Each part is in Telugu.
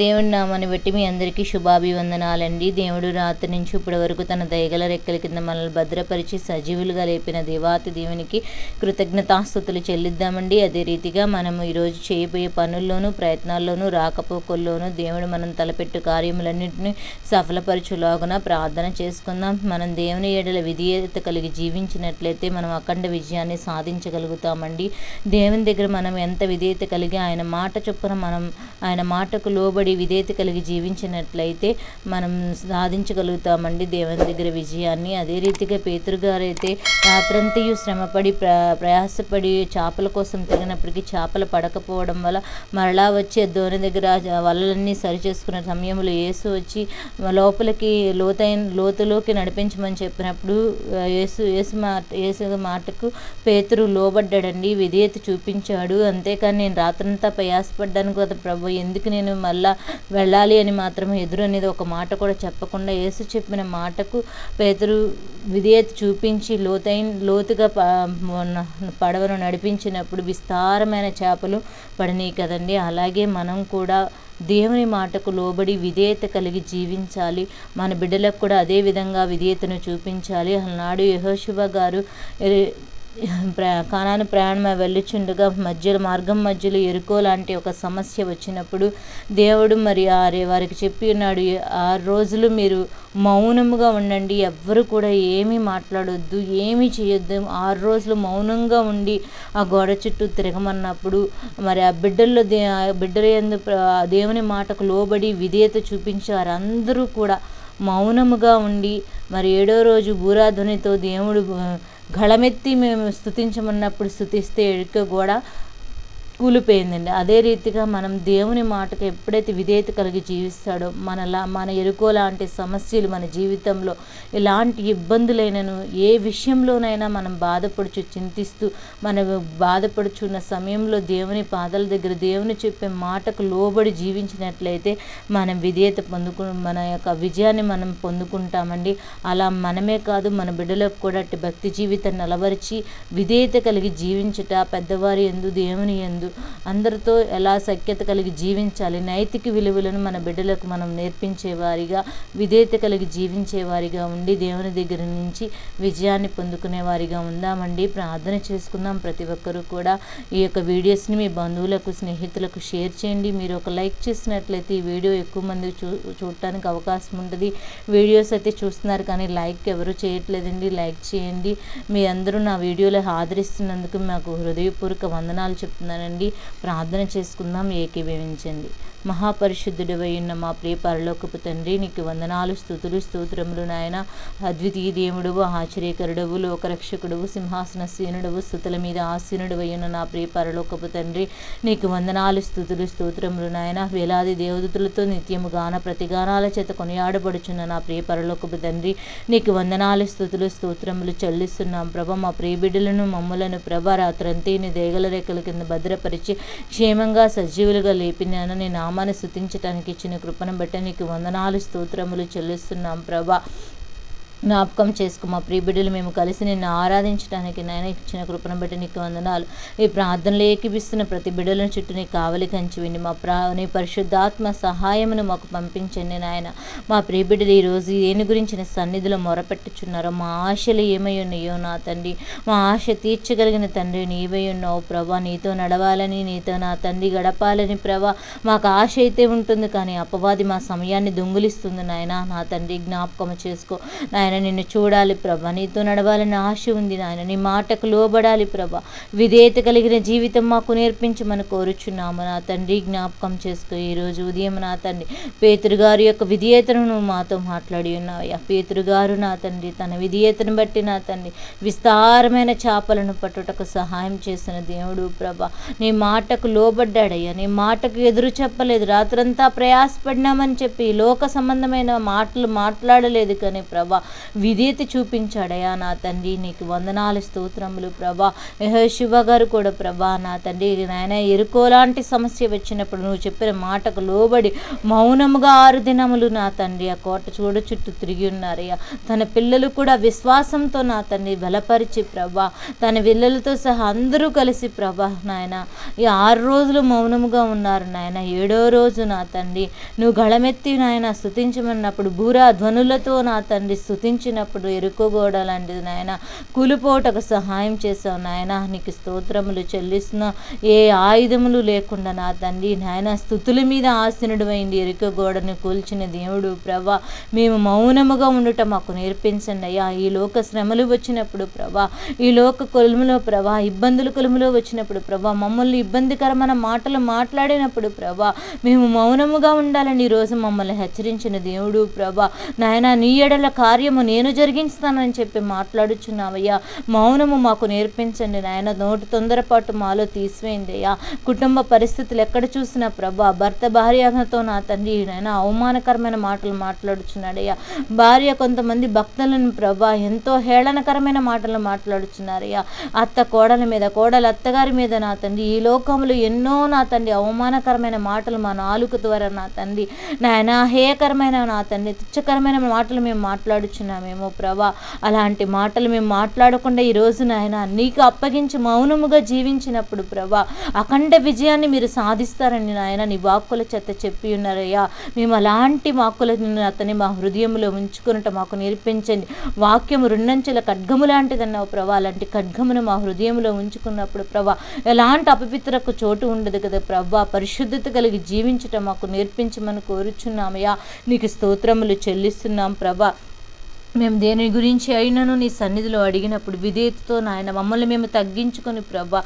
దేవుడి నామాన్ని బట్టి మీ అందరికీ శుభాభివందనాలండి. దేవుడు రాత్రి నుంచి ఇప్పటి వరకు తన దయగల రెక్కల కింద మనల్ని భద్రపరిచి సజీవులుగా లేపిన దేవాతి దేవునికి కృతజ్ఞతాస్థుతులు చెల్లిద్దామండి. అదే రీతిగా మనము ఈరోజు చేయబోయే పనుల్లోనూ ప్రయత్నాల్లోనూ రాకపోకల్లోనూ దేవుడు మనం తలపెట్టు కార్యములన్నింటినీ సఫలపరచులాగున ప్రార్థన చేసుకుందాం. మనం దేవుని ఏడల విధేయత కలిగి జీవించినట్లయితే మనం అఖండ విజయాన్ని సాధించగలుగుతామండి. దేవుని దగ్గర మనం ఎంత విధేయత కలిగి ఆయన మాట చొప్పున మనం ఆయన మాటకు లోబడి విధేయత కలిగి జీవించినట్లయితే మనం సాధించగలుగుతామండి దేవుని దగ్గర విజయాన్ని. అదే రీతిగా పేతురు అయితే రాత్రంతయు శ్రమపడి ప్ర ప్రయాసపడి చేపల కోసం తిరిగినప్పటికీ చేపలు పడకపోవడం వల్ల మరలా వచ్చే ధోని దగ్గర వలలన్నీ సరి చేసుకున్న సమయంలో యేసు వచ్చి లోపలికి లోతైన లోతులోకి నడిపించమని చెప్పినప్పుడు యేసు యేసు మాట యేసు మాటకు పేతురు లోబడ్డాడండి విధేయత చూపించాడు. అంతేకాని నేను రాత్రంతా ప్రయాసపడ్డాను కదా ప్రభు ఎందుకు నేను మళ్ళా వెళ్ళాలి అని మాత్రం ఎదురు అనేది ఒక మాట కూడా చెప్పకుండా యేసు చెప్పిన మాటకు పేతురు విధేయత చూపించి లోతైన లోతుగా పడవను నడిపించినప్పుడు విస్తారమైన చేపలు పడినాయి కదండి. అలాగే మనం కూడా దేవుని మాటకు లోబడి విధేయత కలిగి జీవించాలి. మన బిడ్డలకు కూడా అదే విధంగా విధేయతను చూపించాలి. అలనాడు యహోశివ గారు. కానాను ప్రయాణం వెళ్ళుచుండగా మధ్యలో మార్గం మధ్యలో ఎరుకో లాంటి ఒక సమస్య వచ్చినప్పుడు దేవుడు మరి ఆరే వారికి చెప్పి ఉన్నాడు ఆరు రోజులు మీరు మౌనముగా ఉండండి ఎవ్వరు కూడా ఏమీ మాట్లాడొద్దు ఏమీ చేయొద్దు ఆరు రోజులు మౌనంగా ఉండి ఆ గోడ చుట్టూ తిరగమన్నప్పుడు మరి ఆ బిడ్డల్లో దే బిడ్డల ఎందు ఆ దేవుని మాటకు లోబడి విధేయత చూపించారు అందరూ కూడా. మౌనముగా ఉండి మరి ఏడో రోజు బూరాధునితో దేవుడు గళమెత్తి మేము స్థుతించమన్నప్పుడు స్థుతిస్తే ఎరుక కూడా కూలిపోయిందండి. అదే రీతిగా మనం దేవుని మాటకు ఎప్పుడైతే విధేయత కలిగి జీవిస్తాడో మనలా మన ఎరుకో లాంటి సమస్యలు మన జీవితంలో ఎలాంటి ఇబ్బందులైనను ఏ విషయంలోనైనా మనం బాధపడుచు చింతిస్తూ మన బాధపడుచున్న సమయంలో దేవుని పాదాల దగ్గర దేవుని చెప్పే మాటకు లోబడి జీవించినట్లయితే మనం విధేయత పొందుకు మన యొక్క విజయాన్ని మనం పొందుకుంటామండి. అలా మనమే కాదు మన బిడ్డలకు కూడా అట్టి భక్తి జీవితాన్ని అలవరిచి విధేయత కలిగి జీవించుట పెద్దవారి ఎందు దేవుని ఎందు అందరితో ఎలా సఖ్యత కలిగి జీవించాలి? నైతిక విలువలను మన బిడ్డలకు మనం నేర్పించేవారిగా విధేయత కలిగి జీవించేవారిగా ఉండి దేవుని దగ్గర నుంచి విజయాన్ని పొందుకునే వారిగా ఉందామండి. ప్రార్థన చేసుకుందాం. ప్రతి ఒక్కరూ కూడా ఈ యొక్క వీడియోస్ని మీ బంధువులకు స్నేహితులకు షేర్ చేయండి. మీరు ఒక లైక్ చేసినట్లయితే ఈ వీడియో ఎక్కువ మంది చూ చూడటానికి అవకాశం ఉంటుంది. వీడియోస్ అయితే చూస్తున్నారు కానీ లైక్ ఎవరు చేయట్లేదండి. లైక్ చేయండి. మీ అందరూ నా వీడియోలో ఆదరిస్తున్నందుకు మాకు హృదయపూర్వక వందనాలు చెప్తున్నానండి. ప్రార్థన చేసుకుందాం ఏకీభవించండి. మహాపరిశుద్ధుడివై ఉన్న మా ప్రియ పరలోకపు తండ్రి నీకు వందనాలు స్థుతులు స్తోత్రములు నాయన. అద్వితీయ దేవుడవు ఆశ్చర్యకరుడవు లోకరక్షకుడువు సింహాసన సీనుడవు స్థుతుల మీద ఆసీనుడు ఉన్న నా ప్రియ పరలోకపు తండ్రి నీకు వందనాలు స్థుతులు స్తోత్రములు నాయన. వేలాది దేవదూతులతో నిత్యము గాన ప్రతిగానాల చేత కొనియాడబడుచున్న నా ప్రియ పరలోకపు తండ్రి నీకు వందనాలు స్థుతులు స్తోత్రములు చెల్లిస్తున్నాం. ప్రభ మా ప్రియ బిడ్డలను మమ్ములను ప్రభ రాత్రంతే నీ దేగల రేఖల కింద భద్రపరిచి క్షేమంగా సజీవులుగా లేపినాను నీ నామాన్ని స్థుతించటానికి ఇచ్చిన కృపను బట్టి నీకు వందనాలు స్తోత్రములు చెల్లిస్తున్నాం ప్రభా. జ్ఞాపకం చేసుకో మా ప్రియబిడ్డలు మేము కలిసి నిన్ను ఆరాధించడానికి నాయన ఇచ్చిన కృపను బట్టి నీకు వందనాలు. ఈ ప్రార్థనలు ఏకిపిస్తున్న ప్రతి బిడ్డలను చుట్టూ నీ కావలి కంచి మా ప్రా నీ పరిశుద్ధాత్మ సహాయమును మాకు పంపించండి నాయన. మా ప్రియబిడ్డలు ఈరోజు దేని గురించిన సన్నిధిలో మొరపెట్టుచున్నారో మా ఆశలు ఏమై ఉన్నాయో నా తండ్రి. మా ఆశ తీర్చగలిగిన తండ్రి నీవై ఉన్నావు ప్రభా. నీతో నడవాలని నీతో నా తండ్రి గడపాలని ప్రభా. మాకు ఆశ అయితే ఉంటుంది కానీ అపవాది మా సమయాన్ని దొంగిలిస్తుంది నాయన. నా తండ్రి జ్ఞాపకం చేసుకో. నాయన నిన్ను చూడాలి ప్రభా. నీతో నడవాలని ఆశ ఉంది నాయన. నీ మాటకు లోబడాలి ప్రభా. విధేయత కలిగిన జీవితం మాకు నేర్పించమని కోరుచున్నాము నా తండ్రి. జ్ఞాపకం చేసుకో ఈరోజు ఉదయం నా తండ్రి. పేతురు యొక్క విధేయతను నువ్వు మాతో మాట్లాడి ఉన్నావయ్యా. పేతృగారు నా తండ్రి తన విధేయతను బట్టి నా తండ్రి విస్తారమైన చేపలను పట్టుటకు సహాయం చేసిన దేవుడు ప్రభా. నీ మాటకు లోబడ్డాడయ్యా. నీ మాటకు ఎదురు చెప్పలేదు. రాత్రంతా ప్రయాసపడినామని చెప్పి లోక సంబంధమైన మాటలు మాట్లాడలేదు కానీ ప్రభా. విధేయత చూపించాడయ్యా నా తండ్రి నీకు వందనాలు స్తోత్రములు ప్రభా. శివ గారు కూడా ప్రభా నా తండ్రి నాయన ఎరుకోలాంటి సమస్య వచ్చినప్పుడు నువ్వు చెప్పిన మాటకు లోబడి మౌనముగా ఆరు దినములు నా తండ్రి ఆ కోట చూడ చుట్టూ తిరిగి ఉన్నారయ్యా. తన పిల్లలు కూడా విశ్వాసంతో నా తండ్రి బలపరిచి ప్రభా. తన పిల్లలతో సహా అందరూ కలిసి ప్రభా నాయన ఈ ఆరు రోజులు మౌనముగా ఉన్నారు నాయన. ఏడో రోజు నా తండ్రి నువ్వు గళమెత్తి నాయన స్థుతించమన్నప్పుడు బూరా ధ్వనులతో నా తండ్రి స్థుతించినప్పుడు ఎరుకోగోడ లాంటిది నాయన. కూలిపోటకు సహాయం చేసావు నాయన. నీకు స్తోత్రములు చెల్లిస్తున్నా ఏ ఆయుధములు లేకుండా నా తండ్రి నాయన. స్థుతుల మీద ఆసనుడు అయింది ఎరుక గోడను కూల్చిన దేవుడు. ప్రభా మేము మౌనముగా ఉండటం మాకు నేర్పించండి అయ్యా. ఈ లోక శ్రమలు వచ్చినప్పుడు ప్రభా ఈ లోక కొలుములో ప్రభా ఇబ్బందులు కొలుములో వచ్చినప్పుడు ప్రభా మమ్మల్ని ఇబ్బందికరమైన మాటలు మాట్లాడినప్పుడు ప్రభా మేము మౌనముగా ఉండాలని ఈరోజు మమ్మల్ని హెచ్చరించిన దేవుడు. ప్రభా నాయన నీ ఎడల కార్యము నేను జరిగించుతానని చెప్పి మాట్లాడుచున్నావయ్యా. మౌనము మాకు నేర్పించండి నాయన. నోటి తొందరపాటు మాలో తీసివేయండి అయ్యా. కుటుంబ పరిస్థితులు ఎక్కడ చూసినా ప్రభా భర్త భార్యతో నా తండ్రి నాయన అవమానకరమైన మాటలు మాట్లాడుచున్నాడయ్యా. భార్య కొంతమంది భక్తులను ప్రభా ఎంతో హేళనకరమైన మాటలు మాట్లాడుచున్నారయ్యా. అత్త కోడల మీద కోడల అత్తగారి మీద నా తండ్రి ఈ లోకంలో ఎన్నో నా తండ్రి అవమానకరమైన మాటలు మా నాలుక ద్వారా నా తండ్రి. నాయన హేయకరమైన నా తండ్రి తుచ్చకరమైన మాటలు మేము మాట్లాడుచున్నామేమో ప్రభా. అలాంటి మాటలు మేము మాట్లాడకుండా ఈరోజు నాయన నీకు అప్పగించి మౌనముగా జీవించినప్పుడు ప్రభా అఖండ విజయాన్ని మీరు సాధిస్తారని నాయన నీ వాక్కుల చెత్త చెప్పి ఉన్నారయ్యా. మేము అలాంటి వాక్కులను అతని మా హృదయంలో ఉంచుకున్నట్టు మాకు నేర్పించండి. వాక్యము రెండంచెల ఖడ్గము లాంటిదన్నావు ప్రభా. అలాంటి ఖడ్గమును మా హృదయంలో ఉంచుకున్నప్పుడు ప్రభా ఎలాంటి అపవిత్రకు చోటు ఉండదు కదా ప్రభా. పరిశుద్ధత కలిగి జీవించటం మాకు నేర్పించమని కోరుచున్నామయ్యా. నీకు స్తోత్రములు చెల్లిస్తున్నాం ప్రభా. మేము దేని గురించి అయినను నీ సన్నిధిలో అడిగినప్పుడు విధేయతతో నాయన మమ్మల్ని మేము తగ్గించుకొని ప్రభా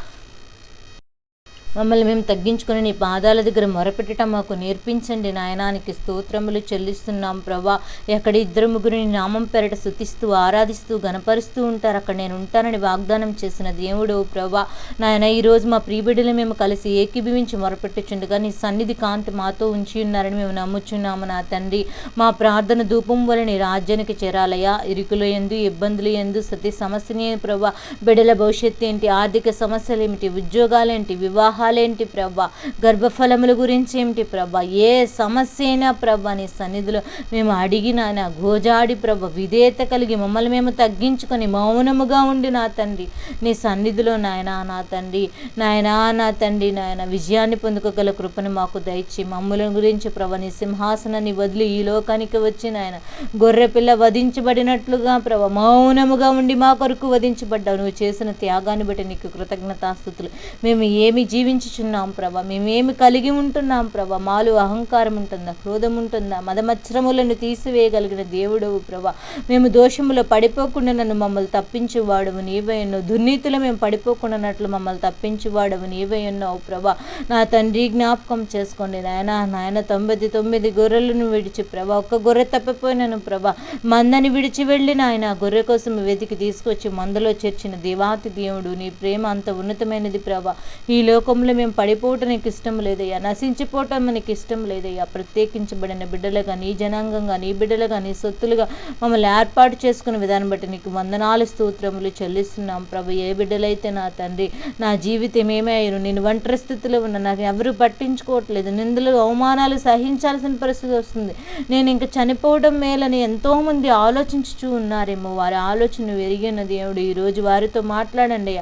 మమ్మల్ని మేము తగ్గించుకుని నీ పాదాల దగ్గర మొరపెట్టడం మాకు నేర్పించండి నాయనానికి స్తోత్రములు చెల్లిస్తున్నాం ప్రభా. ఎక్కడ ఇద్దరు ముగ్గురు నీ నామం పెరట శుతిస్తూ ఆరాధిస్తూ గనపరుస్తూ ఉంటారు అక్కడ నేను ఉంటానని వాగ్దానం చేసిన దేవుడు ప్రభా. నాయన ఈరోజు మా ప్రియబిడ్డలు మేము కలిసి ఏకీభవించి మొరపెట్టుచుండగా నీ సన్నిధి కాంతి మాతో ఉంచి ఉన్నారని మేము నమ్ముచున్నాము నా తండ్రి. మా ప్రార్థన ధూపం వలన నీ రాజ్యానికి చేరాలయ్యా. ఇరుకులు ఎందు ఇబ్బందులు ఎందు సతి సమస్యని ప్రభా. బిడ్డల భవిష్యత్తు ఏంటి? ఆర్థిక సమస్యలు ఏమిటి? ఉద్యోగాలేంటి వివాహ వివాహాలేంటి ప్రభా? గర్భఫలముల గురించి ఏమిటి ప్రభా? ఏ సమస్య అయినా ప్రభా నీ సన్నిధిలో మేము అడిగిన నా గోజాడి ప్రభ విధేయత కలిగి మమ్మల్ని మేము తగ్గించుకొని మౌనముగా ఉండి నా తండ్రి నీ సన్నిధిలో నాయన నా తండ్రి నాయనా నా తండ్రి నాయన విజయాన్ని పొందుకోగల కృపను మాకు దయచి మమ్మల గురించి ప్రభ నీ సింహాసనాన్ని వదిలి ఈ లోకానికి వచ్చి నాయన గొర్రె పిల్ల వధించబడినట్లుగా ప్రభ మౌనముగా ఉండి మా కొరకు వధించబడ్డావు. నువ్వు చేసిన త్యాగాన్ని బట్టి నీకు కృతజ్ఞతాస్థుతులు. మేము ఏమి జీవి జీవించుచున్నాం ప్రభా. మేమేమి కలిగి ఉంటున్నాం ప్రభా. మాలో అహంకారం ఉంటుందా? క్రోధం ఉంటుందా? మదమచ్చరములను తీసివేయగలిగిన దేవుడవు ప్రభా. మేము దోషములో పడిపోకుండా నన్ను మమ్మల్ని తప్పించేవాడవు. నీవే ఉన్నావు దుర్నీతిలో మేము పడిపోకుండానట్లు మమ్మల్ని తప్పించేవాడవు. నీవే ఉన్నావు ప్రభా. నా తండ్రి జ్ఞాపకం చేసుకోండి నాయన. నాయన తొమ్మిది తొమ్మిది గొర్రెలను విడిచి ప్రభా. ఒక్క గొర్రె తప్పిపోయినాను ప్రభా. మందని విడిచి వెళ్ళి నాయన గొర్రె కోసం వెతికి తీసుకొచ్చి మందలో చేర్చిన దేవాతి దేవుడు. నీ ప్రేమ అంత ఉన్నతమైనది ప్రభా. ఈ లోకం పాపంలో మేము పడిపోవటం నీకు ఇష్టం లేదయ్యా. నశించిపోవటం నీకు ఇష్టం లేదయ్యా. ప్రత్యేకించబడిన బిడ్డలుగా నీ జనాంగంగా నీ బిడ్డలుగా నీ సొత్తులుగా మమ్మల్ని ఏర్పాటు చేసుకున్న విధానం బట్టి నీకు వందనాలు స్తోత్రములు చెల్లిస్తున్నాం. ప్రభు ఏ బిడ్డలైతే నా తండ్రి నా జీవితం ఏమే అయ్యాను నేను ఒంటరి స్థితిలో ఉన్నా నాకు ఎవరు పట్టించుకోవట్లేదు. నిందులు అవమానాలు సహించాల్సిన పరిస్థితి వస్తుంది. నేను ఇంకా చనిపోవడం మేలని ఎంతోమంది ఆలోచించుచూ ఉన్నారేమో. వారి ఆలోచన వెరిగిన దేవుడు ఈరోజు వారితో మాట్లాడండి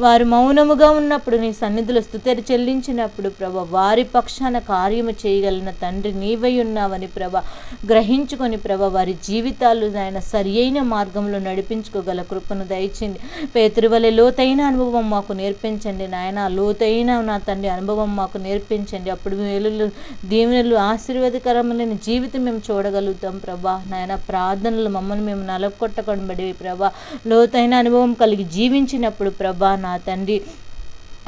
వారు మౌనముగా ఉన్నప్పుడు నీ సన్నిధిలో స్థుతి ఇద్దరు చెల్లించినప్పుడు ప్రభ వారి పక్షాన కార్యము చేయగలిగిన తండ్రి నీవై ఉన్నావని ప్రభ గ్రహించుకొని ప్రభ వారి జీవితాలు ఆయన సరి అయిన మార్గంలో నడిపించుకోగల కృపను దయచింది పేతురువలె లోతైన అనుభవం మాకు నేర్పించండి నాయన లోతైన నా తండ్రి అనుభవం మాకు నేర్పించండి. అప్పుడు మేలు దీవెనలు ఆశీర్వాదకరమైన జీవితం మేము చూడగలుగుతాం ప్రభా. నాయన ప్రార్థనలు మమ్మల్ని మేము నలకొట్టకబడి ప్రభా. లోతైన అనుభవం కలిగి జీవించినప్పుడు ప్రభా నా తండ్రి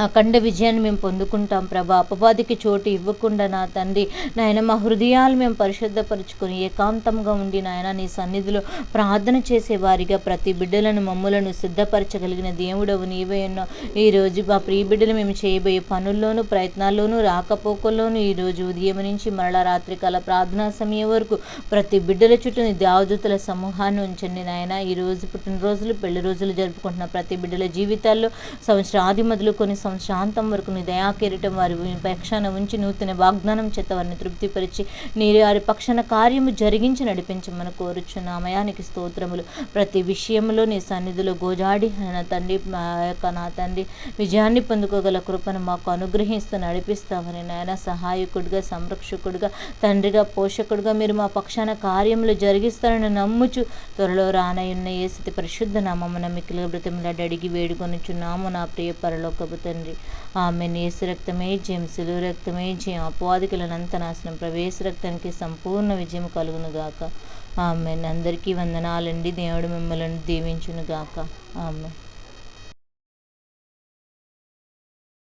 అఖండ విజయాన్ని మేము పొందుకుంటాం ప్రభా. అపవాదికి చోటు ఇవ్వకుండా నా తండ్రి నాయన మా హృదయాలు మేము పరిశుద్ధపరుచుకొని ఏకాంతంగా ఉండి నాయన నీ సన్నిధిలో ప్రార్థన చేసే వారిగా ప్రతి బిడ్డలను మమ్ములను సిద్ధపరచగలిగిన దేవుడవు నీవే ఎన్నో ఈరోజు మా ప్రియ బిడ్డలు మేము చేయబోయే పనుల్లోనూ ప్రయత్నాల్లోనూ రాకపోకల్లోనూ ఈరోజు ఉదయం నుంచి మరలా రాత్రికాల ప్రార్థనా సమయం వరకు ప్రతి బిడ్డల చుట్టూ నీ దేవదూతల సమూహాన్ని ఉంచండి నాయన. ఈరోజు పుట్టినరోజులు పెళ్ళి రోజులు జరుపుకుంటున్న ప్రతి బిడ్డల జీవితాల్లో సంవత్సరాది మొదలుకొని సంవత్సరాంతం వరకు నీ దయాకిరీటం వారి పక్షాన ఉంచి నూతన వాగ్దానం చేత వారిని తృప్తిపరిచి నీ వారి పక్షాన కార్యము జరిగించి నడిపించమని కోరుచున్న నామయానికి స్తోత్రములు. ప్రతి విషయంలో నీ సన్నిధిలో గోజాడి నా తండ్రి మా యొక్క నా తండ్రి విజయాన్ని పొందుకోగల కృపను మాకు అనుగ్రహిస్తూ నడిపిస్తామని నాయన సహాయకుడిగా సంరక్షకుడిగా తండ్రిగా పోషకుడిగా మీరు మా పక్షాన కార్యములు జరిగిస్తారని నమ్ముచు త్వరలో రానయున్న ఏ స్థితి పరిశుద్ధ నామమున మిక్కిలిగా బ్రతిమలాడి అడిగి వేడుకొనుచున్నాము. నా ప్రియ పరలోకపు తండ్రి ఆమె నేసు రక్తమే జయం సిలువ రక్తమే జయం అపవాదికులనంత నాశనం ప్రవేశ రక్తానికి సంపూర్ణ విజయం కలుగును గాక. ఆమె అందరికీ వందనాలండి. దేవుడు మిమ్మల్ని దీవించును గాక. ఆమె